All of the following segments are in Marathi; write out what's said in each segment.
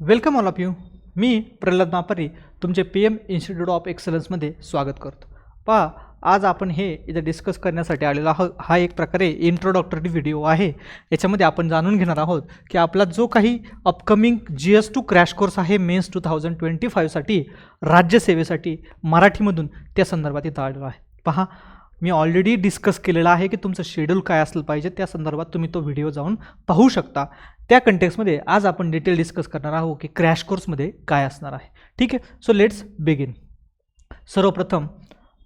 वेलकम ऑल ऑफ यू मी प्रल्हाद मापारी तुमचे पी एम इन्स्टिट्यूट ऑफ एक्सलन्समध्ये स्वागत करतो. पहा आज आपण हे इथं डिस्कस करण्यासाठी आलेला आहोत. हा एक प्रकारे इंट्रोडक्टरी व्हिडिओ आहे. याच्यामध्ये आपण जाणून घेणार आहोत की आपला जो काही upcoming G S two crash course आहे मेन्स टू थाउजंड ट्वेंटी फाईव्हसाठी राज्यसेवेसाठी मराठीमधून त्या संदर्भात इथं आलेलो आहे. पहा मी ऑलरेडी डिस्कस केलेलं आहे की तुमचं शेड्यूल काय असलं पाहिजे त्या संदर्भात तुम्ही तो व्हिडिओ जाऊन पाहू शकता. त्या कंटेक्समध्ये आज आपण डिटेल डिस्कस करणार आहोत की क्रॅश कोर्समध्ये काय असणार आहे. ठीक आहे? सो लेट्स बिगिन सर्वप्रथम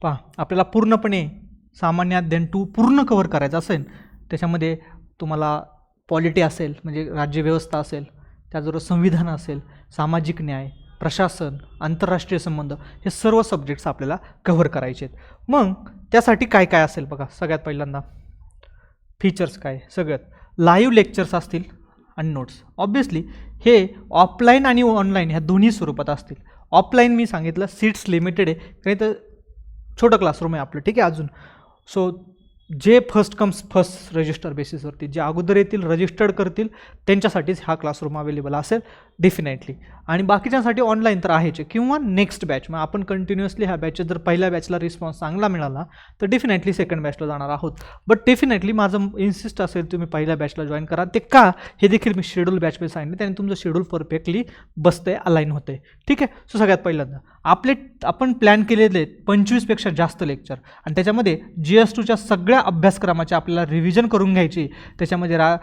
पहा आपल्याला पूर्णपणे सामान्य अध्ययन टू पूर्ण कव्हर करायचं असेल त्याच्यामध्ये तुम्हाला पॉलिटी असेल म्हणजे राज्यव्यवस्था असेल त्याचबरोबर संविधान असेल सामाजिक न्याय प्रशासन आंतरराष्ट्रीय संबंध हे सर्व सब्जेक्ट्स आपल्याला कव्हर करायचे आहेत. मग त्यासाठी काय काय असेल बघा सगळ्यात पहिल्यांदा. फीचर्स काय? सगळ्यात. लाईव्ह लेक्चर्स असतील आणि नोट्स ऑब्व्हियसली हे ऑफलाईन आणि ऑनलाईन ह्या दोन्ही स्वरूपात असतील. ऑफलाईन मी सांगितलं सीट्स लिमिटेड आहे. कारण तर छोटं क्लासरूम आहे आपलं ठीक आहे अजून. सो जे फर्स्ट कम्स फर्स्ट रजिस्टर बेसिसवरती जे अगोदर येतील रजिस्टर्ड करतील त्यांच्यासाठीच हा क्लासरूम अवेलेबल असेल. डेफिनेटली आणि बाकीच्यांसाठी ऑनलाईन तर आहेच. किंवा नेक्स्ट बॅच मग आपण कंटिन्युअसली ह्या बॅचचे जर पहिल्या बॅचला रिस्पॉन्स चांगला मिळाला तर डेफिनेटली सेकंड बॅचला जाणार आहोत. बट डेफिनेटली माझं इन्सिस्ट असेल तुम्ही पहिल्या बॅचला जॉईन करा. ते का? हे देखील मी शेड्यूल बॅचमध्ये सांगितलं. त्याने तुमचं शेड्यूल परफेक्टली बसते अलाईन होते ठीक आहे? सो सगळ्यात पहिल्यांदा आपले आपण प्लॅन केलेले पंचवीसपेक्षा जास्त लेक्चर आणि त्याच्यामध्ये जी एस टूच्या सगळ्या अभ्यासक्रमाचे आपल्याला रिव्हिजन करून घ्यायची. त्याच्यामध्ये रा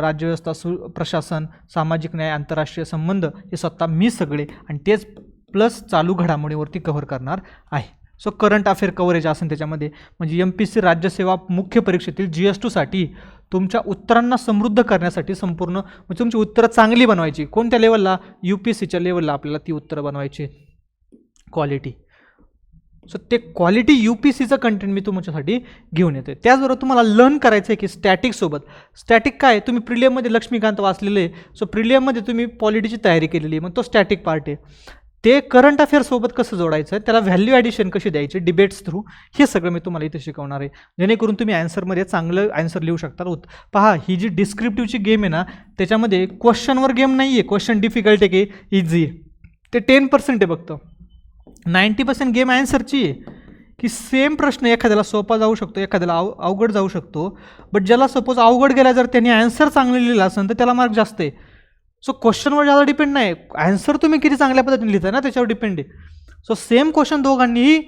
राज्यव्यवस्था सु प्रशासन सामाजिक न्याय आंतरराष्ट्रीय संबंध हे स्वतः मी सगळे आणि तेच प्लस चालू घडामोडीवरती कव्हर करणार आहे. सो करंट अफेअर कव्हरेज असेल त्याच्यामध्ये म्हणजे एम पी सी राज्यसेवा मुख्य परीक्षेतील जी एस टूसाठी तुमच्या उत्तरांना समृद्ध करण्यासाठी संपूर्ण म्हणजे तुमची उत्तरं चांगली बनवायची. कोणत्या लेवलला यू पी एस सीच्या लेवलला आपल्याला ती उत्तरं बनवायची. क्वालिटी सो ते क्वालिटी यू पी सीचं कंटेंट मी तुमच्यासाठी घेऊन येते त्याचबरोबर तुम्हाला लर्न करायचं आहे की स्टॅटिकसोबत स्टॅटिक काय? तुम्ही प्रिलियममध्ये लक्ष्मीकांत वाचलेले आहे. सो प्रिलियममध्ये तुम्ही पॉलिटीची तयारी केलेली आहे. मग तो स्टॅटिक पार्ट आहे. ते करंट अफेअरसोबत कसं जोडायचं? त्याला व्हॅल्यू ॲडिशन कशी द्यायची? डिबेट्स थ्रू हे सगळं मी तुम्हाला इथे शिकवणार आहे. जेणेकरून तुम्ही ॲन्सरमध्ये चांगलं ॲन्सर लिहू शकता होत पहा ही जी डिस्क्रिप्टिव्हची गेम आहे ना त्याच्यामध्ये क्वेश्चनवर गेम नाही आहे क्वेश्चन डिफिकल्ट आहे की इझी आहे. ते टेन पर्सेंट आहे फक्त. नाईंटी पर्सेंट गेम ॲन्सरची आहे. की सेम प्रश्न एखाद्याला सोपा जाऊ शकतो एखाद्याला अव अवघड जाऊ शकतो. बट ज्याला सपोज अवघड गेला जर त्यांनी ॲन्सर चांगलं लिहिलं असेल तर त्याला मार्क जास्त आहे. सो क्वेश्चनवर ज्यादा डिपेंड नाही ॲन्सर तुम्ही किती चांगल्या पद्धतीने लिहिता ना त्याच्यावर डिपेंड आहे. सो सेम क्वेश्चन दोघांनीही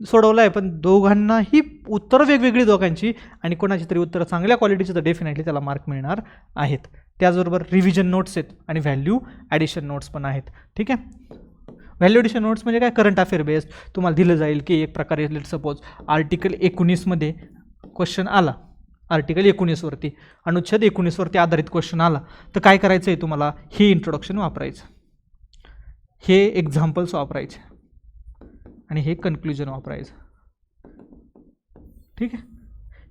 सोडवलं आहे पण दोघांनाही उत्तरं वेगवेगळी दोघांची आणि कोणाची तरी उत्तरं चांगल्या क्वालिटीची तर डेफिनेटली त्याला मार्क मिळणार आहेत. त्याचबरोबर रिव्हिजन नोट्स आहेत आणि व्हॅल्यू ॲडिशन नोट्स पण आहेत. ठीक आहे? व्हॅल्युडेशन नोट्स म्हणजे काय? करंट अफेअर बेस्ड तुम्हाला दिलं जाईल की एक प्रकारे लेट सपोज आर्टिकल एकोणीसमध्ये क्वेश्चन आला. आर्टिकल एकोणीसवरती अनुच्छेद एकोणीसवरती आधारित क्वेश्चन आला. तर काय करायचं आहे तुम्हाला? हे इंट्रोडक्शन वापरायचं. हे एक्झाम्पल्स वापरायचे. आणि हे कन्क्ल्युजन वापरायचं. ठीक आहे?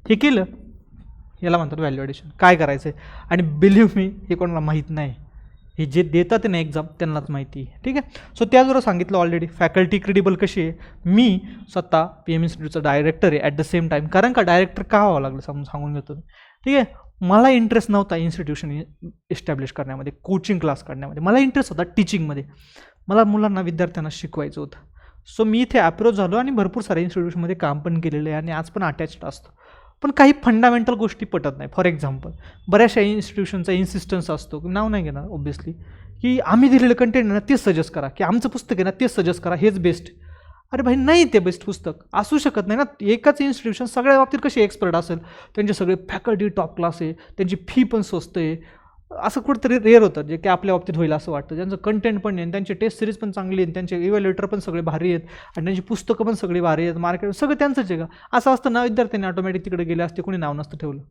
हे केलं. याला म्हणतात व्हॅल्युएडेशन काय करायचं आहे आणि बिलीव्ह मी हे कोणाला माहीत नाही. हे जे देतात ना एक्झाम त्यांनाच माहिती आहे. ठीक आहे? सो त्याचबरोबर सांगितलं ऑलरेडी फॅकल्टी क्रेडिबल कशी आहे? मी स्वतः पी एम इन्स्टिट्यूटचा डायरेक्टर आहे ॲट द सेम टाईम कारण का? डायरेक्टर का व्हावं लागलं? समजून सांगून घेतो मी. ठीक आहे? मला इंटरेस्ट नव्हता इन्स्टिट्यूशन इस्टॅब्लिश करण्यामध्ये कोचिंग क्लास करण्यामध्ये मला इंटरेस्ट होता टीचिंगमध्ये मला मुलांना विद्यार्थ्यांना शिकवायचं होतं. सो मी इथे अप्रोच झालो आणि भरपूर साऱ्या इन्स्टिट्यूशनमध्ये काम पण केलेलं आहे आणि आज पण अटॅच्ड असतो. पण काही फंडामेंटल गोष्टी पटत नाही. फॉर एक्झाम्पल बऱ्याचशा इन्स्टिट्यूशनचा इन्सिस्टन्स असतो नाव नाही घेणार ऑब्व्हियसली की आम्ही दिलेलं कंटेंट आहे ना तेच सजेस्ट करा. की आमचं पुस्तक आहे ना तेच सजेस्ट करा हेच बेस्ट अरे भाई नाही ते बेस्ट पुस्तक. असू शकत नाही ना. एकाच इन्स्टिट्यूशन सगळ्या बाबतीत कसे एक्सपर्ट असेल? त्यांचे सगळे फॅकल्टी टॉप क्लास आहे त्यांची फी पण स्वस्त आहे. असं कुठंतरी रेअर होतं जे की आपल्या बाबतीत होईल असं वाटतं. ज्यांचं कंटेंट पण आहे त्यांची टेस्ट सिरीज पण चांगली आहेत त्यांचे इव्हॅल्युएटर पण सगळे भारी आहेत आणि त्यांची पुस्तकं पण सगळी भारी आहेत मार्केट सगळं त्यांचंच आहे का? असं असतं ना विद्यार्थ्यांनी ऑटोमॅटिक तिकडे गेले असते कोणी नाव नसतं ठेवलं.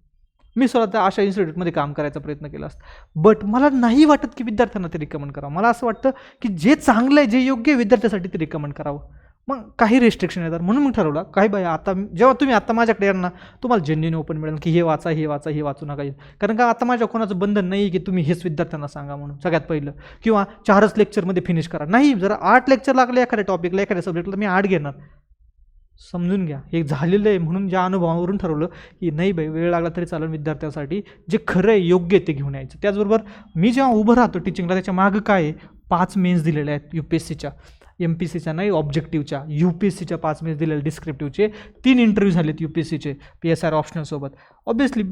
मी स्वतः अशा इन्स्टिट्यूटमध्ये काम करायचा प्रयत्न केला असतो. बट मला नाही वाटत की विद्यार्थ्यांना ते रिकमेंड करावं. मला असं वाटतं की जे चांगलं आहे जे योग्य आहे विद्यार्थ्यासाठी ते रिकमेंड करावं. मग काही रिस्ट्रिक्शन येतात. म्हणून मी ठरवलं काही बाई आता जेव्हा तुम्ही आता माझ्याकडे येणार ना तुम्हाला जेन्युन ओपन मिळेल की हे वाचा हे वाचा हे वाचू नका. कारण का आता माझ्या कोणाचं बंधन नाही की तुम्ही हेच विद्यार्थ्यांना सांगा म्हणून सगळ्यात पहिलं. किंवा चारच लेक्चरमध्ये फिनिश करा. नाही जर आठ लेक्चर लागले एखाद्या टॉपिकला एखाद्या सब्जेक्टला मी आठ घेणार. समजून घ्या. हे झालेलं आहे म्हणून ज्या अनुभवावरून ठरवलं की नाही बाई वेळ लागला तरी चालेल विद्यार्थ्यांसाठी. जे खरं आहे योग्य ते घेऊन यायचं. त्याचबरोबर मी जेव्हा उभं राहतो टीचिंगला त्याच्या मागं काय आहे? पाच मेन्स दिलेल्या आहेत यू पी एस सीच्या एम पी सीच्या नाही ऑब्जेक्टिव्हच्या यू पी एस सीच्या पाच मिनिट दिलेले डिस्क्रिप्टिव्हचे तीन इंटरव्ह्यू झालेत यू पी एस सीचे पी एस आर ऑप्शनलसोबत ऑब्वियसली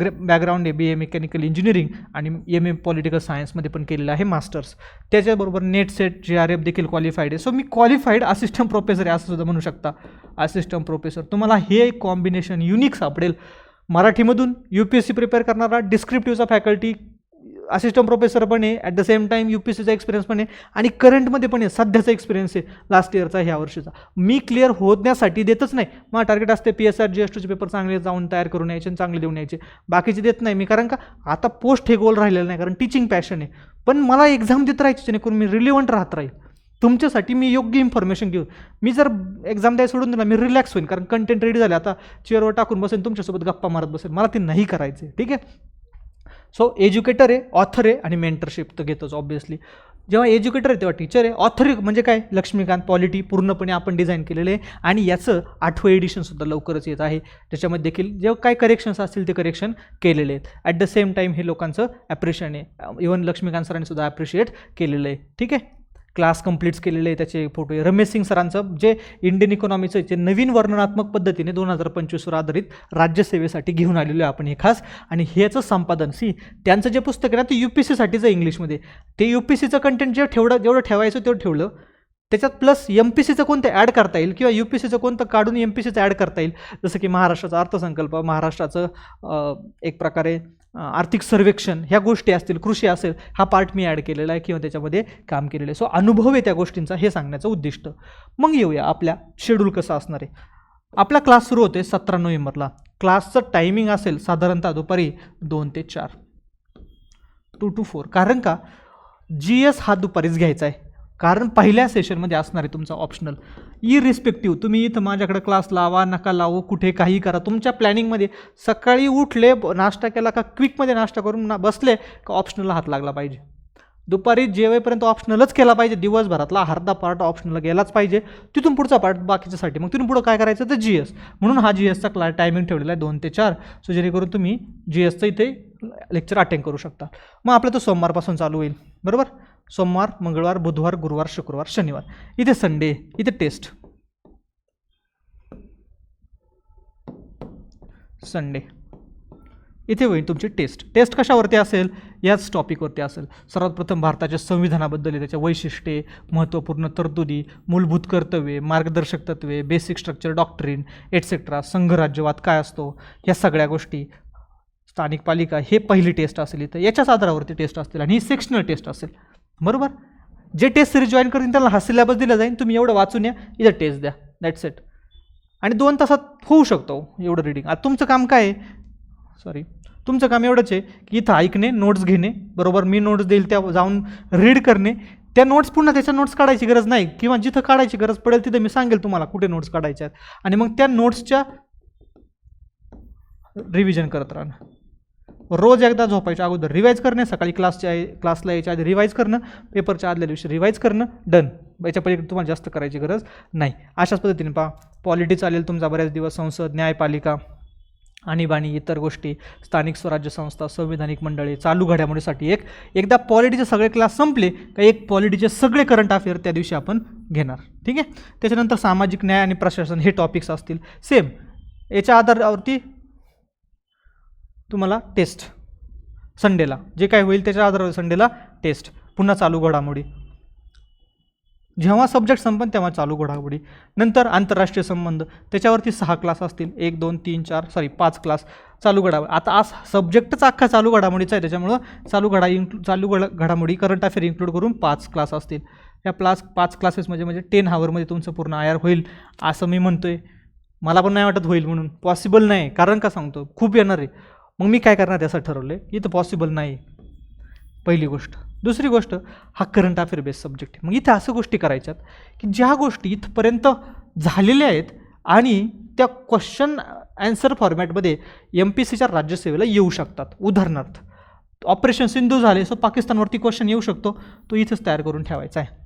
ग्रे बॅकग्राऊंड आहे बी ए मेकॅनिकल इंजिनिअरिंग आणि एम ए पॉलिटिकल सायन्समध्ये पण केलेलं आहे मास्टर्स त्याच्याबरोबर NET SET J R F देखील क्वालिफाईड आहे. सो मी क्वालिफाईड असिस्टंट प्रोफेसर आहे असं सुद्धा म्हणू शकता. असिस्टंट प्रोफेसर तुम्हाला हे कॉम्बिनेशन युनिक सापडेल. मराठीमधून U P S C prepare करणारा डिस्क्रिप्टिव्हचा फॅकल्टी असिस्टंट प्रोफेसर पण आहे at the same time U P सीचा एक्सपिरियन्स पण आहे आणि करंटमध्ये पण आहे सध्याचा एक्सपिरियन्स आहे लास्ट इयरचा ह्या वर्षीचा. मी क्लिअर होण्यासाठी देतच नाही. मग टार्गेट असते P S R G S टीचे पेपर चांगले जाऊन तयार करून यायचे आणि चांगले देऊन यायचे. बाकीचे देत नाही मी कारण का आता पोस्ट हे गोल राहिलेलं नाही कारण टीचिंग पॅशन आहे. पण मला एक्झाम देत राहायची जेणेकरून मी रिलिव्हंट राहत राहील. तुमच्यासाठी मी योग्य इन्फॉर्मेशन घेऊ. मी जर एक्झाम द्यायला सोडून दिला मी रिलॅक्स होईन कारण कंटेंट रेडी झाले. आता चेअरवर टाकून बसेन तुमच्यासोबत गप्पा मारत बसेन. मला ते नाही करायचं आहे ठीक आहे? सो एज्युकेटर आहे ऑथर आहे आणि मेंटरशिप तर घेतोच ऑब्वियसली जेव्हा एज्युकेटर आहे तेव्हा टीचर आहे. ऑथर म्हणजे काय? लक्ष्मीकांत पॉलिटी पूर्णपणे आपण डिझाईन केलेलं आहे. आणि याचं आठवं एडिशनसुद्धा लवकरच येत आहे. त्याच्यामध्ये देखील जेव्हा काय करेक्शन्स असतील ते करेक्शन केलेले आहेत. ॲट द सेम टाईम हे लोकांचं ॲप्रिशिएशन आहे. इवन लक्ष्मीकांत सरांनी सुद्धा ॲप्रिशिएट केलेलं आहे. ठीक आहे? क्लास कंप्लीट्स केलेले आहे त्याचे फोटो आहे. रमेश सिंग सरांचं जे इंडियन इकॉनॉमीचं जे नवीन वर्णनात्मक पद्धतीने दोन हजार पंचवीसवर आधारित राज्यसेवेसाठी घेऊन आलेलो आहे आपण हे खास. आणि ह्याचं संपादन सी त्यांचं जे पुस्तक आहे ना ते यू पी सीसाठीचं आहे इंग्लिशमध्ये. ते यू पी सीचं कंटेंट जे ठेवलं जेवढं ठेवायचं तेवढं ठेवलं. त्याच्यात प्लस एम पी सीचं कोणतं ॲड करता येईल किंवा यू पी सीचं कोणतं काढून एम पी सीचं ॲड करता येईल? जसं की महाराष्ट्राचा अर्थसंकल्प महाराष्ट्राचं एक प्रकारे आर्थिक सर्वेक्षण ह्या गोष्टी असतील कृषी असेल हा पार्ट मी ॲड केलेला आहे किंवा त्याच्यामध्ये काम केलेलं आहे. सो अनुभव आहे त्या गोष्टींचा हे सांगण्याचं उद्दिष्ट. मग येऊया आपल्या शेड्यूल कसं असणार आहे. आपला क्लास सुरू होते सतरा नोव्हेंबरला. क्लासचं टायमिंग असेल साधारणतः दुपारी दोन ते चार. टू टू फोर कारण का? जी एस हा दुपारीच घ्यायचा आहे. कारण पहिल्या सेशनमध्ये असणार आहे तुमचा ऑप्शनल इरिस्पेक्टिव्ह तुम्ही इथं माझ्याकडे क्लास लावा नका लावू कुठे काही करा. तुमच्या प्लॅनिंगमध्ये सकाळी उठले नाश्ता केला का क्विकमध्ये नाश्ता करून ना बसले का ऑप्शनलला हात लागला पाहिजे. दुपारी जेवेपर्यंत ऑप्शनलच केला पाहिजे दिवसभरातला अर्धा पार्ट ऑप्शनल गेलाच पाहिजे. तिथून पुढचा पार्ट बाकीच्यासाठी. मग तिथून पुढं काय करायचं? तर जी एस म्हणून हा जी एसचा क्ला टायमिंग ठेवलेला आहे दोन ते चार. सो जेणेकरून तुम्ही जी एसचं इथे लेक्चर अटेंड करू शकता. मग आपलं तो सोमवारपासून चालू होईल. बरोबर? सोमवार मंगळवार बुधवार गुरुवार शुक्रवार शनिवार. इथे संडे इथे टेस्ट संडे इथे होईल तुमची टेस्ट टेस्ट कशावरती असेल? याच टॉपिकवरती असेल. सर्वात प्रथम भारताच्या संविधानाबद्दल त्याच्या वैशिष्ट्ये महत्त्वपूर्ण तरतुदी मूलभूत कर्तव्ये मार्गदर्शक तत्वे बेसिक स्ट्रक्चर डॉक्ट्रीन एटसेट्रा संघराज्यवाद काय असतो ह्या सगळ्या गोष्टी स्थानिक पालिका हे पहिली टेस्ट असेल इथं. याच्याच आधारावरती टेस्ट असतील आणि ही सेक्शनल टेस्ट असेल. बरोबर? जे टेस्ट सिरीज जॉईन करतील त्याला हा सिलेबस दिला जाईल. तुम्ही एवढं वाचून या इथं टेस्ट द्या. दॅट्स इट आणि दोन तासात होऊ शकतो एवढं रिडिंग आता तुमचं काम काय आहे? सॉरी तुमचं काम एवढंच आहे की इथं ऐकणे नोट्स घेणे बरोबर? मी नोट्स देईल त्या जाऊन रीड करणे. त्या नोट्स पुन्हा त्याच्या नोट्स काढायची गरज नाही. किंवा जिथं काढायची गरज पडेल तिथं मी सांगेल तुम्हाला कुठे नोट्स काढायच्या आहेत. आणि मग त्या नोट्सच्या रिव्हिजन करत राहणं. रोज एकदा झोपायच्या अगोदर रिवाईज करणे सकाळी क्लासच्या क्लासला यायच्या आधी रिवाईज करणं पेपरच्या आदल्या दिवशी रिवाईज करणं डन याच्या पलीकडे तुम्हाला जास्त करायची गरज नाही. अशाच पद्धतीने पहा पॉलिटी चालेल तुमचा बऱ्याच दिवस संसद न्यायपालिका आणीबाणी इतर गोष्टी स्थानिक स्वराज्य संस्था संविधानिक मंडळे चालू घडामोडीसाठी एक एकदा पॉलिटीचे सगळे क्लास संपले का एक पॉलिटीचे सगळे करंट अफेअर त्या दिवशी आपण घेणार. ठीक आहे? त्याच्यानंतर सामाजिक न्याय आणि प्रशासन हे टॉपिक्स असतील. सेम याच्या आधारावरती तुम्हाला टेस्ट संडेला जे काय होईल त्याच्या आधारावर संडेला टेस्ट पुन्हा चालू घडामोडी. जेव्हा सब्जेक्ट संपन तेव्हा चालू घडामोडी. नंतर आंतरराष्ट्रीय संबंध. त्याच्यावरती सहा क्लास असतील. एक दोन तीन चार सॉरी पाच क्लास चालू घडामोडी. आता आज सब्जेक्टच अख्खा चालू घडामोडीचा आहे. त्याच्यामुळं चालू घडा इन्क्लू चालू घडा घडामोडी करंट अफेअर इन्क्लूड करून पाच क्लास असतील. या प्लास पाच क्लासेस म्हणजे म्हणजे टेन हावरमध्ये तुमचं पूर्ण आयर होईल असं मी म्हणतो आहे मला पण नाही वाटत होईल म्हणून. पॉसिबल नाही. कारण का सांगतो? खूप येणार आहे. मग मी काय करणार त्याचं असं ठरवलं आहे इथं पॉसिबल नाही. पहिली गोष्ट. दुसरी गोष्ट हा करंट अफेअर बेस्ड सब्जेक्ट आहे. मग इथे असं गोष्टी करायच्यात की ज्या गोष्टी इथपर्यंत झालेल्या आहेत आणि त्या क्वेश्चन ॲन्सर फॉर्मॅटमध्ये एम पी सीच्या राज्यसेवेला येऊ शकतात. उदाहरणार्थ ऑपरेशन सिंधू झाले सो पाकिस्तानवरती क्वेश्चन येऊ शकतो. तो इथंच तयार करून ठेवायचा आहे.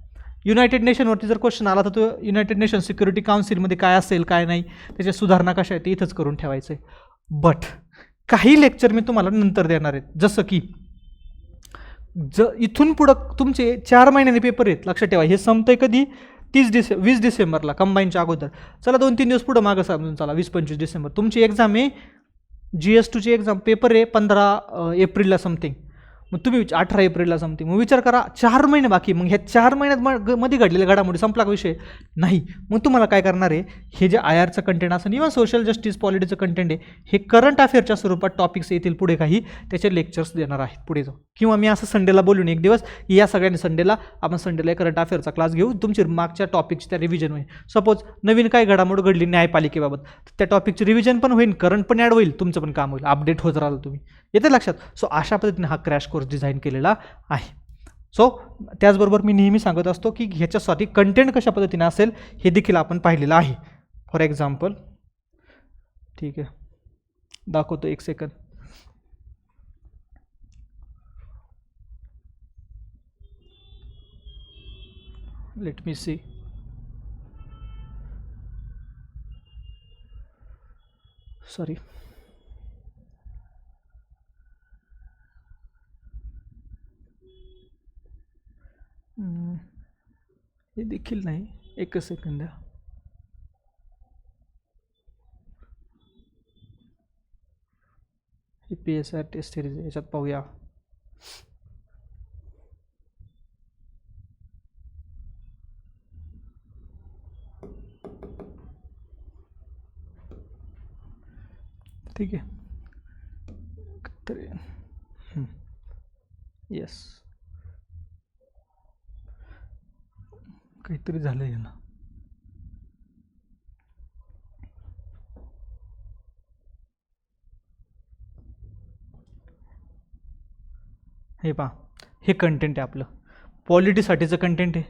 युनायटेड नेशनवरती जर क्वेश्चन आला तर तो युनायटेड नेशन सिक्युरिटी काउन्सिलमध्ये काय असेल काय नाही त्याच्या सुधारणा कशा आहेत ते इथंच करून ठेवायचं आहे. बट काही लेक्चर मी तुम्हाला नंतर देणार आहेत. जसं की ज इथून पुढं तुमचे चार महिन्याने पेपर आहेत लक्षात ठेवा. हे संपतंय कधी? तीस डिसे वीस डिसेंबरला कंबाईनच्या अगोदर. चला दोन तीन दिवस पुढं मागं समजून चला वीस पंचवीस डिसेंबर. तुमची एक्झाम आहे जी एस टूची एक्झाम पेपर आहे पंधरा एप्रिलला समथिंग मग तुम्ही अठरा एप्रिलला संपते. मग विचार करा चार महिने बाकी. मग ह्या चार महिन्यात मग मध्ये घडलेल्या घडामोडी संपला विषय? नाही. मग तुम्हाला काय करणार आहे? हे जे आय आरचं कंटेंट असेल किंवा सोशल जस्टिस पॉलिटीचं कंटेंट आहे हे करंट अफेअरच्या स्वरूपात टॉपिक्स येतील पुढे काही. त्याचे लेक्चर्स देणार आहेत पुढे जाऊ किंवा मी असं संडेला बोलून एक दिवस या सगळ्यांनी संडेला आपण संडेला करंट अफेअरचा क्लास घेऊ तुमची मागच्या टॉपिकची त्या रिव्हिजन होईल. सपोज नवीन काय घडामोड घडली न्यायपालिकेबाबत त्या टॉपिकची रिव्हिजन पण होईल करंट पण ॲड होईल तुमचं पण काम होईल. अपडेट होत राहिलं तुम्ही. येते लक्षात. सो अशा पद्धतीने हा क्रॅश कोर्स डिझाईन केलेला आहे. सो त्याचबरोबर मी नेहमी सांगत असतो की ह्याच्यासाठी कंटेंट कशा पद्धतीने असेल हे देखील आपण पाहिलेलं आहे. फॉर एक्झाम्पल ठीक आहे. दाखवतो एक second let me see sorry हे देखील नाही एकच सेकंद ही P S R test series याच्यात पाहूया ठीक आहे तरी येस काहीतरी झालं याला. हे पहा हे कंटेंट आहे आपलं. पॉलिटीसाठीचं कंटेंट आहे.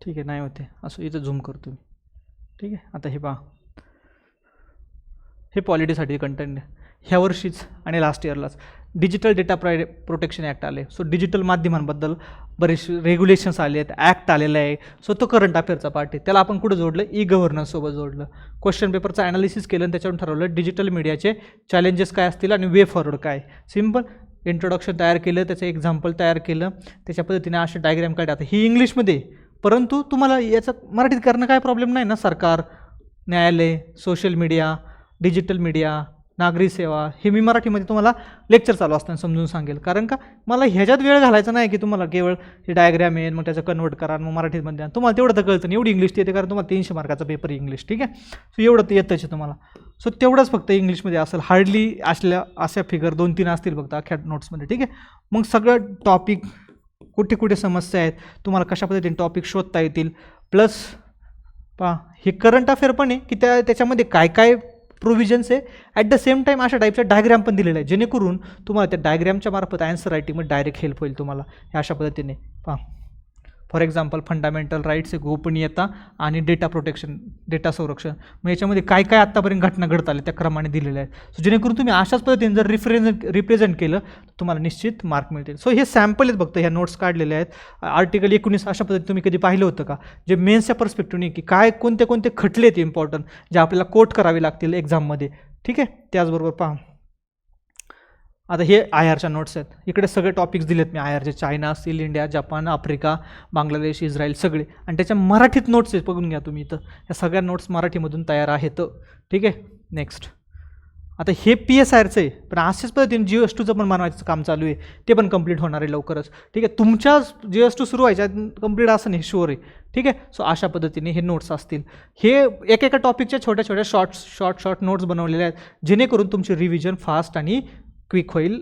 ठीक आहे नाही होते असं इथं झूम करतो मी. ठीक आहे आता हे पहा. हे पॉलिटीसाठी कंटेंट आहे. ह्या वर्षीच आणि लास्ट इयरलाच डिजिटल डेटा प्राय प्रोटेक्शन ॲक्ट आले. सो डिजिटल माध्यमांबद्दल बरेचसे रेग्युलेशन्स आले आहेत. ॲक्ट आलेला आहे. सो तो करंट अफेअरचा पार्ट आहे. त्याला आपण कुठं जोडलं? ई गव्हर्नन्ससोबत जोडलं. क्वेश्चन पेपरचं ॲनालिसिस केलं आणि त्याच्यावरून ठरवलं डिजिटल मीडियाचे चॅलेंजेस काय असतील आणि वे फॉरवर्ड काय? सिंपल इंट्रोडक्शन तयार केलं. त्याचं एक्झाम्पल तयार केलं. त्याच्या पद्धतीने असे डायग्रॅम काढले. आता ही इंग्लिशमध्ये आहे. परंतु तुम्हाला याचं मराठीत करणं काय प्रॉब्लेम नाही ना? सरकार न्यायालय सोशल मीडिया डिजिटल मीडिया नागरी सेवा हे मी मराठीमध्ये तुम्हाला लेक्चर चालू असताना समजून सांगेल. कारण का मला ह्याच्यात वेळ घालायचा नाही की तुम्हाला केवळ हे डायग्रॅम येईल मग त्याचं कन्वर्ट करा मग मराठीमध्ये द्या तुम्हाला तेवढं तर कळतं नाही एवढी इंग्लिश येते कारण तुम्हाला तीनशे मार्काचा पेपर इंग्लिश ठीक आहे? सो एवढं तर येतच आहे तुम्हाला. सो तेवढंच फक्त इंग्लिशमध्ये असेल. हार्डली असल्या अशा फिगर दोन तीन असतील फक्त अख्या नोट्समध्ये ठीक आहे? मग सगळं टॉपिक कुठे कुठे समस्या आहेत तुम्हाला कशा पद्धतीने टॉपिक शोधता येतील? प्लस पहा हे करंट अफेअर पण आहे की त्या त्याच्यामध्ये काय काय प्रोव्हिजन्स आहे. ॲट द सेम टाईम अशा टाईपच्या डायग्रॅम पण दिलेलं आहे जेणेकरून तुम्हाला त्या डायग्रॅमच्या मार्फत आन्सर रायटिंगमध्ये डायरेक्ट हेल्प होईल तुम्हाला. अशा पद्धतीने. पहा. फॉर एक्झाम्पल फंडामेंटल राईट्स गोपनीयता आणि डेटा प्रोटेक्शन डेटा संरक्षण. मग याच्यामध्ये काय काय आत्तापर्यंत घटना घडत आल्या त्या क्रमाने दिलेल्या आहेत? सो जेणेकरून तुम्ही अशाच पद्धतीने जर रिफ्रेझ रिप्रेझेंट केलं तर तुम्हाला निश्चित मार्क मिळतील. सो हे सॅम्पल आहेत फक्त ह्या नोट्स काढलेले आहेत. आर्टिकल एकोणीस अशा पद्धतीने तुम्ही कधी पाहिलं होतं का? जे मेन्सच्या पर्स्पेक्टिव्हने की काय कोणते कोणते खटले आहेत इम्पॉर्टंट जे आपल्याला कोट करावे लागतील एक्झाममध्ये ठीक आहे? त्याचबरोबर पहा. आता हे आय आरच्या नोट्स आहेत. इकडे सगळे टॉपिक्स दिलेत मी. आय आरचे चायना असतील India Japan Africa Bangladesh Israel सगळे. आणि त्याच्या मराठीत नोट्स आहेत. बघून घ्या तुम्ही इथं. या सगळ्या नोट्स मराठीमधून तयार आहेत. ठीक आहे? नेक्स्ट आता हे पी एस आयरचं आहे. पण अशाच पद्धतीने जी एस टूचं पण बनवायचं काम चालू आहे. ते पण कंप्लीट होणार आहे लवकरच. ठीक आहे? तुमच्या जी एस टू सुरू व्हायच्या कंप्लीट असं नाही शुअर आहे. ठीक आहे? सो अशा पद्धतीने हे नोट्स असतील. हे एकेका टॉपिकच्या छोट्या छोट्या शॉर्ट्स शॉर्ट शॉर्ट नोट्स बनवलेले आहेत. जेणेकरून तुमची रिव्हिजन फास्ट आणि क्विक होईल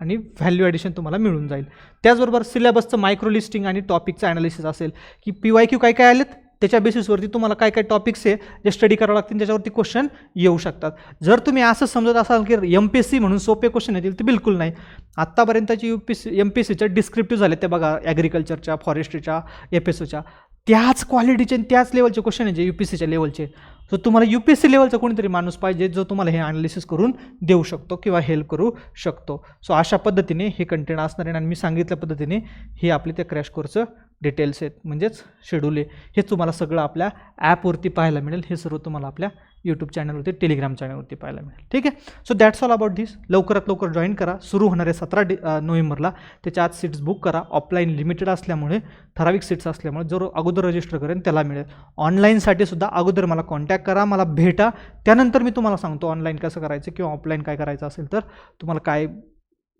आणि व्हॅल्यू ॲडिशन तुम्हाला मिळून जाईल. त्याचबरोबर सिलेबसचं मायक्रो लिस्टिंग आणि टॉपिकचं ॲनालिसिस असेल की पी वाय क्यू काय काय आलेत त्याच्या बेसिसवरती तुम्हाला काय काय टॉपिक्स आहे जे स्टडी करावं लागतील त्याच्यावरती क्वेश्चन येऊ शकतात. जर तुम्ही असं समजत असाल की एम पी एस सी म्हणून सोपे क्वेश्चन येतील ते बिलकुल नाही. आत्तापर्यंतची U P S C M P S descriptive झाले ते बघा ॲग्रिकल्चरच्या फॉरेस्ट्रीच्या एफ एस ओच्या त्याच क्वालिटीचे आणि त्याच लेवलचे क्वेश्चन आहे जे यू पी सीच्या लेवलचे सो तुम्हाला यू पी एस सी लेवलचा कोणीतरी माणूस पाहिजे जो तुम्हाला हे अनालिसिस करून देऊ शकतो किंवा हेल्प करू शकतो. सो अशा पद्धतीने हे कंटेंट असणार आहे आणि मी सांगितल्या पद्धतीने हे आपले त्या क्रॅश कोर्सचं डिटेल्स आहेत. म्हणजेच शेड्यूल आहे. हे तुम्हाला सगळं आपल्या ॲपवरती पाहायला मिळेल. हे सर्व तुम्हाला आपल्या यूट्यूब चॅनलवरती टेलिग्राम चॅनलवरती पाहायला मिळेल. ठीक आहे? So that's all about this लवकरात लवकर जॉईन करा. सुरू होणारे सतरा डि नोव्हेंबरला त्याच्या आत सीट्स बुक करा. ऑफलाईन लिमिटेड असल्यामुळे ठराविक सीट्स असल्यामुळे जो अगोदर रजिस्टर करेन त्याला मिळेल. ऑनलाईनसाठी सुद्धा अगोदर मला कॉन्टॅक्ट करा. मला भेटा. त्यानंतर मी तुम्हाला सांगतो ऑनलाईन कसं करायचं किंवा ऑफलाईन काय करायचं असेल तर तुम्हाला काय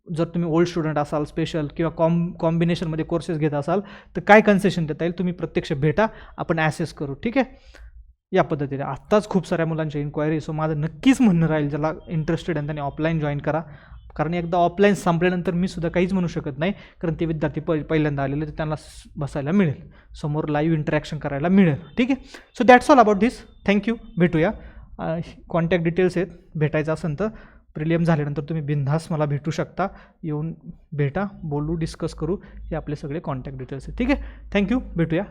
जर तुम्ही ओल्ड स्टुडंट असाल स्पेशल किंवा कॉम कॉम्बिनेशनमध्ये कोर्सेस घेत असाल तर काय कन्सेशन देता येईल? तुम्ही प्रत्यक्ष भेटा आपण ॲसेस करू. ठीक आहे? या पद्धतीने. आत्ताच खूप साऱ्या मुलांच्या इन्क्वायरी सो माझं नक्कीच म्हणणं राहील ज्याला इंटरेस्टेड आहे त्यांनी ऑफलाईन जॉईन करा. कारण एकदा ऑफलाईन संपल्यानंतर मी सुद्धा काहीच म्हणू शकत नाही. कारण ते विद्यार्थी प पहिल्यांदा आलेले तर त्यांना बसायला मिळेल. समोर लाईव्ह इंटरॅक्शन करायला मिळेल. ठीक आहे? So that's all about this thank you भेटूया. कॉन्टॅक्ट डिटेल्स आहेत. भेटायचं असेल तर. प्रिलियम झाल्यानंतर तुम्ही बिनधास मला भेटू शकता. येऊन भेटा बोलू डिस्कस करू. हे आपले सगळे कॉन्टॅक्ट डिटेल्स आहेत. ठीक आहे? थँक्यू भेटूया.